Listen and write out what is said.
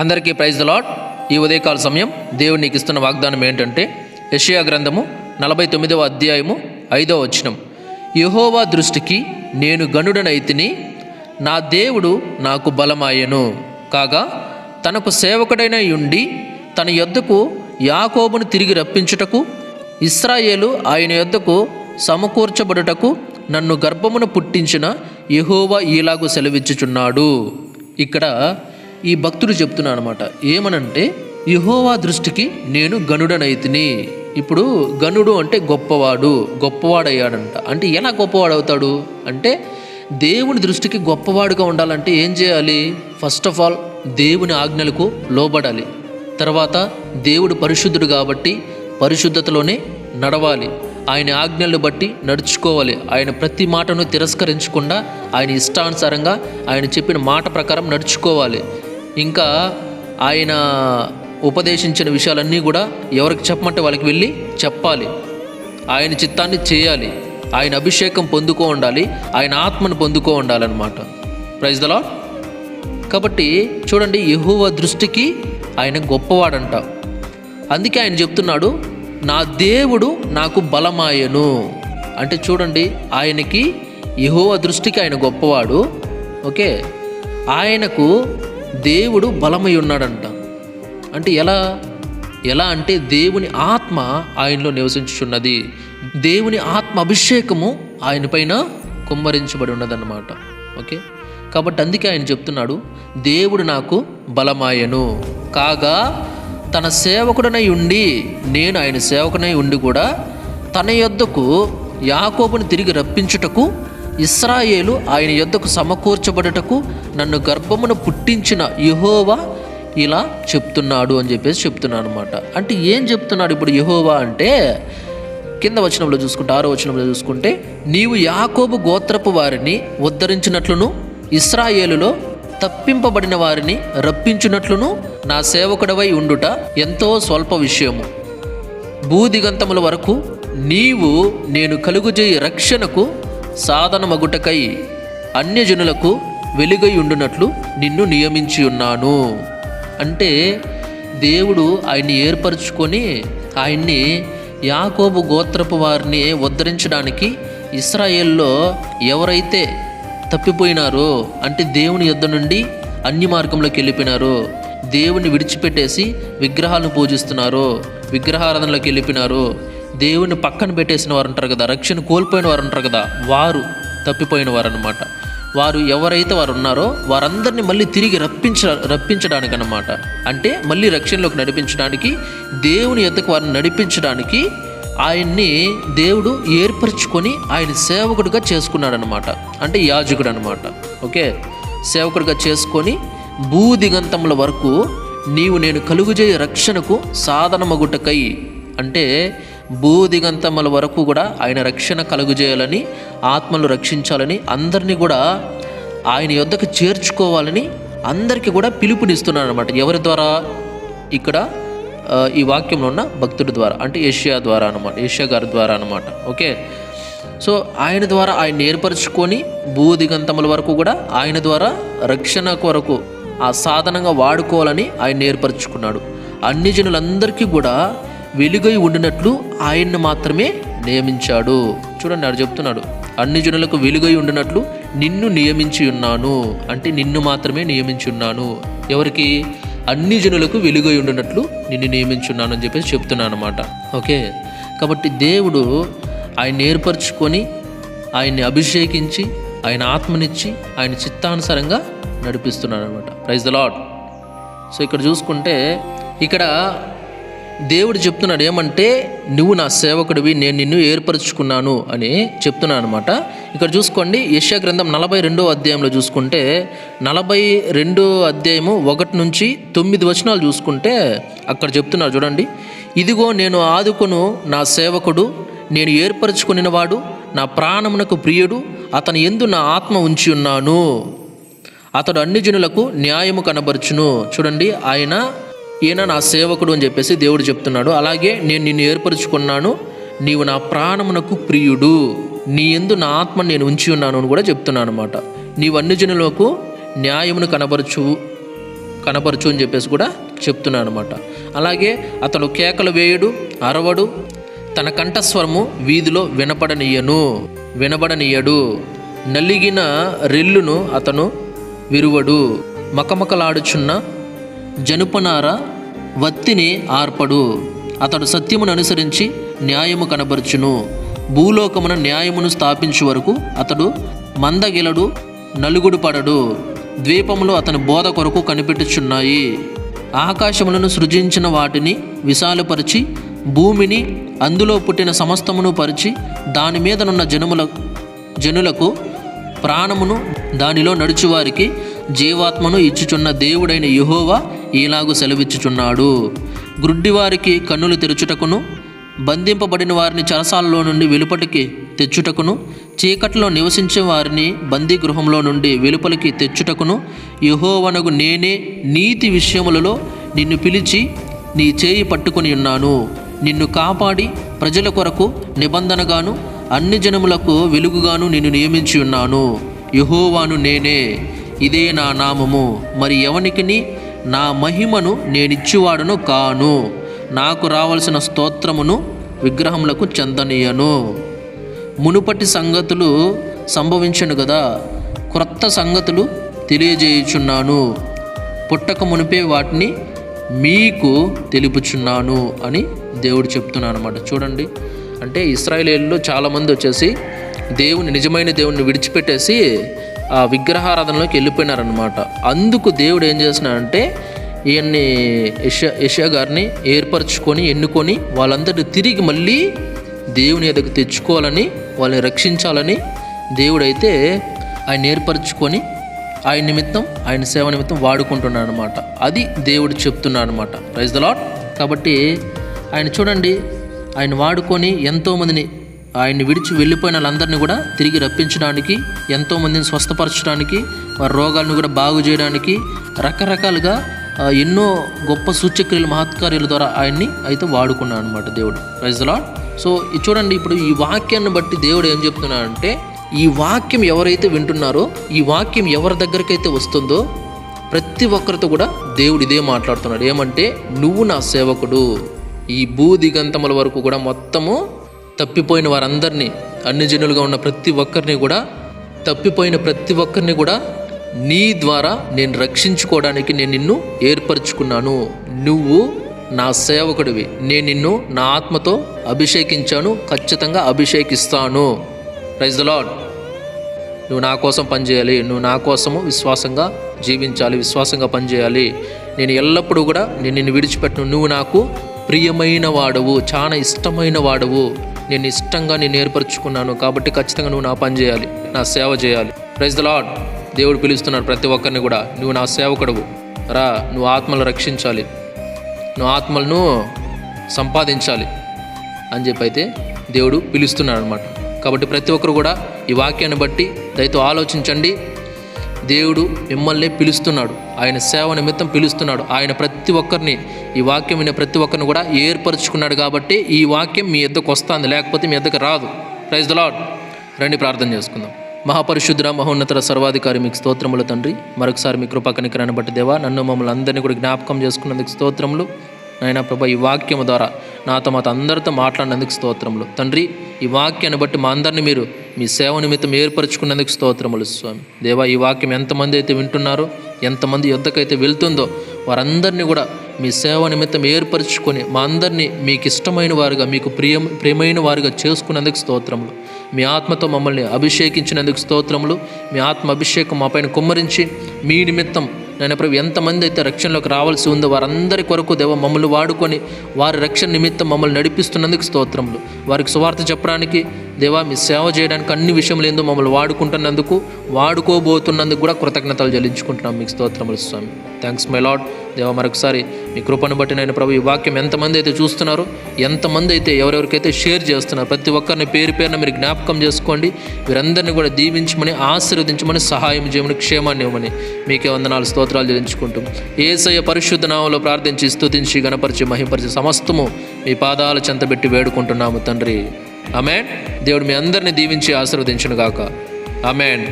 అందరికీ praise lot ఈ ఉదయకాల సమయం దేవుడు నీకు ఇస్తున్న వాగ్దానం ఏంటంటే యషయా గ్రంథము నలభై తొమ్మిదవ అధ్యాయము ఐదవ వచనం. యహోవా దృష్టికి నేను గనుడనైతిని నా దేవుడు నాకు బలమాయెను. కాగా తనకు సేవకుడైన ఉండి తన యొద్దకు యాకోబును తిరిగి రప్పించుటకు ఇస్రాయేలు ఆయన యొద్దకు సమకూర్చబడుటకు నన్ను గర్భమును పుట్టించిన యహోవా ఈలాగు సెలవిచ్చుచున్నాడు. ఇక్కడ ఈ భక్తుడు చెప్తున్నాను అనమాట ఏమనంటే యహోవా దృష్టికి నేను గనుడనైతిని. ఇప్పుడు గనుడు అంటే గొప్పవాడు గొప్పవాడయ్యాడంట. అంటే ఎలా గొప్పవాడు అవుతాడు అంటే దేవుని దృష్టికి గొప్పవాడుగా ఉండాలంటే ఏం చేయాలి? ఫస్ట్ ఆఫ్ ఆల్ దేవుని ఆజ్ఞలకు లోబడాలి. తర్వాత దేవుడు పరిశుద్ధుడు కాబట్టి పరిశుద్ధతలోనే నడవాలి. ఆయన ఆజ్ఞలను బట్టి నడుచుకోవాలి. ఆయన ప్రతి మాటను తిరస్కరించకుండా ఆయన ఇష్టానుసారంగా ఆయన చెప్పిన మాట ప్రకారం నడుచుకోవాలి. ఇంకా ఆయన ఉపదేశించిన విషయాలన్నీ కూడా ఎవరికి చెప్పమంటే వాళ్ళకి వెళ్ళి చెప్పాలి. ఆయన చిత్తాన్ని చేయాలి. ఆయన అభిషేకం పొందుకో ఉండాలి. ఆయన ఆత్మను పొందుకో ఉండాలన్నమాట. ప్రైజ్ దలా కాబట్టి చూడండి యెహోవా దృష్టికి ఆయన గొప్పవాడంట. అందుకే ఆయన చెప్తున్నాడు నా దేవుడు నాకు బలమాయను. అంటే చూడండి ఆయనకి యహోవ దృష్టికి ఆయన గొప్పవాడు. ఓకే? ఆయనకు దేవుడు బలమై ఉన్నాడంట. అంటే ఎలా? ఎలా అంటే దేవుని ఆత్మ ఆయనలో నివసించుచున్నది. దేవుని ఆత్మ అభిషేకము ఆయనపైన కుమ్మరించబడి ఉన్నదన్నమాట. ఓకే? కాబట్టి అందుకే ఆయన చెప్తున్నాడు దేవుడు నాకు బలమాయను. కాగా తన సేవకుడనై ఉండి నేను ఆయన సేవకునై ఉండి కూడా తన యొద్దకు యాకోబుని తిరిగి రప్పించుటకు ఇస్రాయేలు ఆయన యొద్దకు సమకూర్చబడుటకు నన్ను గర్భమును పుట్టించిన యహోవా ఇలా చెప్తున్నాడు అని చెప్పేసి చెప్తున్నాను అనమాట అంటే ఏం చెప్తున్నాడు ఇప్పుడు యహోవా అంటే కింద వచనంలో చూసుకుంటే ఆరో వచనంలో చూసుకుంటే నీవు యాకోబు గోత్రపు వారిని ఉద్ధరించినట్లును ఇస్రాయేలులో తప్పింపబడిన వారిని రప్పించినట్లును నా సేవకుడవై ఉండుట ఎంతో స్వల్ప విషయము. భూదిగంతముల వరకు నీవు నేను కలుగుజేయి రక్షణకు సాధనమగుటకై అన్యజనులకు వెలుగై ఉండునట్లు నిన్ను నియమించి ఉన్నాను. అంటే దేవుడు ఆయన్ని ఏర్పరచుకొని ఆయన్ని యాకోబు గోత్రపు వారిని ఉద్ధరించడానికి ఇస్రాయేల్లో ఎవరైతే తప్పిపోయినారో అంటే దేవుని యుద్ధ నుండి అన్య మార్గంలోకి వెళ్ళిపోయినారో దేవుని విడిచిపెట్టేసి విగ్రహాలను పూజిస్తున్నారో విగ్రహారాధనలోకి వెళ్ళిపోయినారో దేవుని పక్కన పెట్టేసిన వారు అంటారు కదా రక్షణ కోల్పోయిన వారు అంటారు కదా వారు తప్పిపోయిన వారు అనమాట వారు ఎవరైతే వారు ఉన్నారో వారందరినీ మళ్ళీ తిరిగి రప్పించ రప్పించడానికి అనమాట అంటే మళ్ళీ రక్షణలోకి నడిపించడానికి దేవుని ఎద్దకు వారిని నడిపించడానికి ఆయన్ని దేవుడు ఏర్పరచుకొని ఆయన సేవకుడిగా చేసుకున్నాడనమాట అంటే యాజకుడు అనమాట ఓకే? సేవకుడిగా చేసుకొని భూదిగంతముల వరకు నీవు నేను కలుగుజే రక్షణకు సాధనమగుటకై. అంటే భూదిగంతముల వరకు కూడా ఆయన రక్షణ కలుగుజేయాలని ఆత్మలు రక్షించాలని అందరినీ కూడా ఆయన యొద్దకు చేర్చుకోవాలని అందరికీ కూడా పిలుపునిస్తున్నాడు అనమాట ఎవరి ద్వారా? ఇక్కడ ఈ వాక్యంలో ఉన్న భక్తుడి ద్వారా అంటే ఏషియా ద్వారా అనమాట ఏషియా గారి ద్వారా అనమాట ఓకే? సో ఆయన ద్వారా ఆయన ఏర్పరచుకొని భూదిగంతముల వరకు కూడా ఆయన ద్వారా రక్షణ కొరకు ఆ సాధనంగా వాడుకోవాలని ఆయన ఏర్పరచుకున్నాడు. అన్ని జనులందరికీ కూడా వెలుగై ఉండినట్లు ఆయన్ని మాత్రమే నియమించాడు. చూడండి ఆడు చెప్తున్నాడు. అన్ని జనులకు వెలుగై ఉండినట్లు నిన్ను నియమించి ఉన్నాను. అంటే నిన్ను మాత్రమే నియమించి ఉన్నాను. ఎవరికి? అన్ని జనులకు వెలుగై ఉండినట్లు నిన్ను నియమించున్నాను అని చెప్పేసి చెప్తున్నాను అనమాట ఓకే? కాబట్టి దేవుడు ఆయన ఏర్పరచుకొని ఆయన్ని అభిషేకించి ఆయన ఆత్మనిచ్చి ఆయన చిత్తానుసారంగా నడిపిస్తున్నాడు అనమాట ప్రైజ్ ద లాడ్ సో ఇక్కడ చూసుకుంటే ఇక్కడ దేవుడు చెప్తున్నాడు ఏమంటే నువ్వు నా సేవకుడివి నేను నిన్ను ఏర్పరచుకున్నాను అని చెప్తున్నాను అనమాట ఇక్కడ చూసుకోండి యశా గ్రంథం నలభై రెండో అధ్యాయంలో చూసుకుంటే నలభై రెండో అధ్యాయము ఒకటి నుంచి తొమ్మిది వచనాలు చూసుకుంటే అక్కడ చెప్తున్నారు చూడండి ఇదిగో నేను ఆదుకును నా సేవకుడు నేను ఏర్పరచుకునినవాడు నా ప్రాణమునకు ప్రియుడు అతని ఎందు నా ఆత్మ ఉంచి ఉన్నాను. అతడు అన్ని జనులకు న్యాయము కనబరుచును. చూడండి ఆయన ఈయన నా సేవకుడు అని చెప్పేసి దేవుడు చెప్తున్నాడు. అలాగే నేను నిన్ను ఏర్పరచుకున్నాను. నీవు నా ప్రాణమునకు ప్రియుడు. నీ ఎందు నా ఆత్మ నేను ఉంచి ఉన్నాను అని కూడా చెప్తున్నాను అనమాట నీవు అన్ని జనులకు న్యాయమును కనబరచు కనపరచు అని చెప్పేసి కూడా చెప్తున్నాను అనమాట అలాగే అతడు కేకలు వేయడు అరవడు తన కంఠస్వరము వీధిలో వినపడనీయను వినబడనీయడు. నలిగిన రెల్లును అతను విరువడు. మకమకలాడుచున్న జనుపనార వత్తిని ఆర్పడు. అతడు సత్యమును అనుసరించి న్యాయము కనబరుచును. భూలోకమున న్యాయమును స్థాపించు వరకు అతడు మందగిలడు నలుగుడు పడడు. ద్వీపములు అతని బోధ కొరకు కనిపెట్టుచున్నాయి. ఆకాశములను సృజించిన వాటిని విశాలపరిచి భూమిని అందులో పుట్టిన సమస్తమును పరిచి దాని మీదనున్న జనముల జనులకు ప్రాణమును దానిలో నడుచువారికి జీవాత్మను ఇచ్చుచున్న దేవుడైన యెహోవా ఈలాగు సెలవిచ్చుచున్నాడు. గ్రుడ్డివారికి కన్నులు తెరుచుటకును బంధింపబడిన వారిని చరసాలలో నుండి వెలుపటికి తెచ్చుటకును చీకట్లో నివసించే వారిని బందీ గృహంలో నుండి వెలుపలికి తెచ్చుటకును యహోవనగు నేనే నీతి విషయములలో నిన్ను పిలిచి నీ చేయి పట్టుకుని ఉన్నాను. నిన్ను కాపాడి ప్రజల కొరకు నిబంధనగాను అన్ని జనములకు వెలుగుగాను నిన్ను నియమించి ఉన్నాను. యహోవాను నేనే. ఇదే నా నామము. మరి ఎవనికిని నా మహిమను నేనిచ్చువాడను కాను. నాకు రావలసిన స్తోత్రమును విగ్రహములకు చెందనీయను. మునుపటి సంగతులు సంభవించను కదా క్రొత్త సంగతులు తెలియజేయుచున్నాను. పుట్టక మునిపే వాటిని మీకు తెలుపుచున్నాను అని దేవుడు చెప్తున్నాను అనమాట చూడండి అంటే ఇస్రాయేలీల్లో చాలామంది వచ్చేసి దేవుని నిజమైన దేవుణ్ణి విడిచిపెట్టేసి విగ్రహారాధనలోకి వెళ్ళిపోయినారనమాట అందుకు దేవుడు ఏం చేస్తున్నాడంటే ఈయన్ని యష యషా గారిని ఏర్పరచుకొని ఎన్నుకొని వాళ్ళందరినీ తిరిగి మళ్ళీ దేవుని ఎదకు తెచ్చుకోవాలని వాళ్ళని రక్షించాలని దేవుడైతే ఆయన ఏర్పరచుకొని ఆయన నిమిత్తం ఆయన సేవ నిమిత్తం వాడుకుంటున్నాడు అనమాట అది దేవుడు చెప్తున్నాడు అనమాట రైజ్ ద లాట్ కాబట్టి ఆయన చూడండి ఆయన వాడుకొని ఎంతోమందిని ఆయన్ని విడిచి వెళ్ళిపోయిన వాళ్ళందరినీ కూడా తిరిగి రప్పించడానికి ఎంతోమందిని స్వస్థపరచడానికి వారి రోగాలను కూడా బాగు చేయడానికి రకరకాలుగా ఎన్నో గొప్ప సూచ్యక్రియలు మహత్కార్యాల ద్వారా ఆయన్ని అయితే వాడుకున్నాడు అనమాట దేవుడు రైజ్ సో ఇది చూడండి ఇప్పుడు ఈ వాక్యాన్ని బట్టి దేవుడు ఏం చెప్తున్నాడంటే ఈ వాక్యం ఎవరైతే వింటున్నారో ఈ వాక్యం ఎవరి దగ్గరకైతే వస్తుందో ప్రతి ఒక్కరితో కూడా దేవుడు ఇదే మాట్లాడుతున్నాడు. ఏమంటే నువ్వు నా సేవకుడు. ఈ భూ దిగంతముల వరకు కూడా మొత్తము తప్పిపోయిన వారందరినీ అన్ని జనులుగా ఉన్న ప్రతి ఒక్కరిని కూడా తప్పిపోయిన ప్రతి ఒక్కరిని కూడా నీ ద్వారా నేను రక్షించుకోవడానికి నేను నిన్ను ఏర్పరచుకున్నాను. నువ్వు నా సేవకుడివి. నేను నిన్ను నా ఆత్మతో అభిషేకించాను ఖచ్చితంగా అభిషేకిస్తాను. ప్రైజ్ ద లాడ్ నువ్వు నా కోసం పనిచేయాలి. నువ్వు నా కోసము విశ్వాసంగా జీవించాలి విశ్వాసంగా పనిచేయాలి. నేను ఎల్లప్పుడూ కూడా నేను నిన్ను విడిచిపెట్టను. నువ్వు నాకు ప్రియమైన వాడవు చాలా ఇష్టమైన వాడవు. నేను ఇష్టంగా నేను ఏర్పరచుకున్నాను కాబట్టి ఖచ్చితంగా నువ్వు నా పని చేయాలి నా సేవ చేయాలి. ప్రైజ్ ద లాడ్ దేవుడు పిలుస్తున్నాడు ప్రతి ఒక్కరిని కూడా. నువ్వు నా సేవకుడవు. రా నువ్వు ఆత్మలు రక్షించాలి. నువ్వు ఆత్మలను సంపాదించాలి అని చెప్పి అయితే దేవుడు పిలుస్తున్నాడు అనమాట కాబట్టి ప్రతి ఒక్కరు కూడా ఈ వాక్యాన్ని బట్టి దయతో ఆలోచించండి. దేవుడు మిమ్మల్ని పిలుస్తున్నాడు. ఆయన సేవ నిమిత్తం పిలుస్తున్నాడు. ఆయన ప్రతి ఒక్కరిని ఈ వాక్యం వినే ప్రతి ఒక్కరిని కూడా ఏర్పరచుకున్నాడు కాబట్టి ఈ వాక్యం మీ ఎద్దకు వస్తుంది లేకపోతే మీ ఎద్దకు రాదు. ప్రైజ్ ద లాడ్ రండి ప్రార్థన చేసుకుందాం. మహాపరిశుద్ర మహోన్నతర సర్వాధికారి మీకు స్తోత్రములు తండ్రి. మరొకసారి మీ కృపా కనికరాన్ని బట్టి దేవా నన్ను మమ్మల్ని అందరినీ కూడా జ్ఞాపకం చేసుకున్నందుకు స్తోత్రములు. నాయన ప్రభా ఈ వాక్యము ద్వారా నాతో మాతో అందరితో మాట్లాడినందుకు స్తోత్రములు. తండ్రి ఈ వాక్యాన్ని బట్టి మా అందరిని మీరు మీ సేవ నిమిత్తం ఏర్పరచుకున్నందుకు స్తోత్రములు స్వామి. దేవా ఈ వాక్యం ఎంతమంది అయితే వింటున్నారో ఎంతమంది యుద్ధకైతే వెళ్తుందో వారందరినీ కూడా మీ సేవ నిమిత్తం ఏర్పరచుకొని మా అందరినీ మీకు ఇష్టమైన వారుగా మీకు ప్రియ ప్రియమైన వారుగా చేసుకున్నందుకు స్తోత్రములు. మీ ఆత్మతో మమ్మల్ని అభిషేకించినందుకు స్తోత్రములు. మీ ఆత్మ అభిషేకం మా పైన కుమ్మరించి మీ నిమిత్తం నేను ప్రభు ఎంతమంది అయితే రక్షణలోకి రావాల్సి ఉందో వారందరి కొరకు దేవ మమ్మల్ని వాడుకొని వారి రక్షణ నిమిత్తం మమ్మల్ని నడిపిస్తున్నందుకు స్తోత్రములు. వారికి సువార్త చెప్పడానికి దేవా మీ సేవ చేయడానికి అన్ని విషయంలో ఏందో మమ్మల్ని వాడుకుంటున్నందుకు వాడుకోబోతున్నందుకు కూడా కృతజ్ఞతలు చెల్లించుకుంటున్నాం. మీకు స్తోత్రములు స్వామి. థ్యాంక్స్ మై లాడ్ దేవా మరొకసారి మీ కృపను బట్టి నేను ప్రభు ఈ వాక్యం ఎంతమంది అయితే చూస్తున్నారో ఎంతమంది అయితే ఎవరెవరికైతే షేర్ చేస్తున్నారు ప్రతి ఒక్కరిని పేరు పేరున మీరు జ్ఞాపకం చేసుకోండి. వీరందరినీ కూడా దీవించమని ఆశీర్వదించమని సహాయం చేయమని క్షేమాన్ని ఇవ్వమని మీకే వందనాలు స్తోత్రాలు చెల్లించుకుంటూ. ఏసయ పరిశుద్ధ నామంలో ప్రార్థించి స్తుతించి గణపరిచి మహింపరిచి సమస్తము మీ పాదాల చెంతబెట్టి వేడుకుంటున్నాము తండ్రి. ఆమెన్ దేవుడు మీ అందరిని దీవించి ఆశీర్వదించును గాక ఆమెన్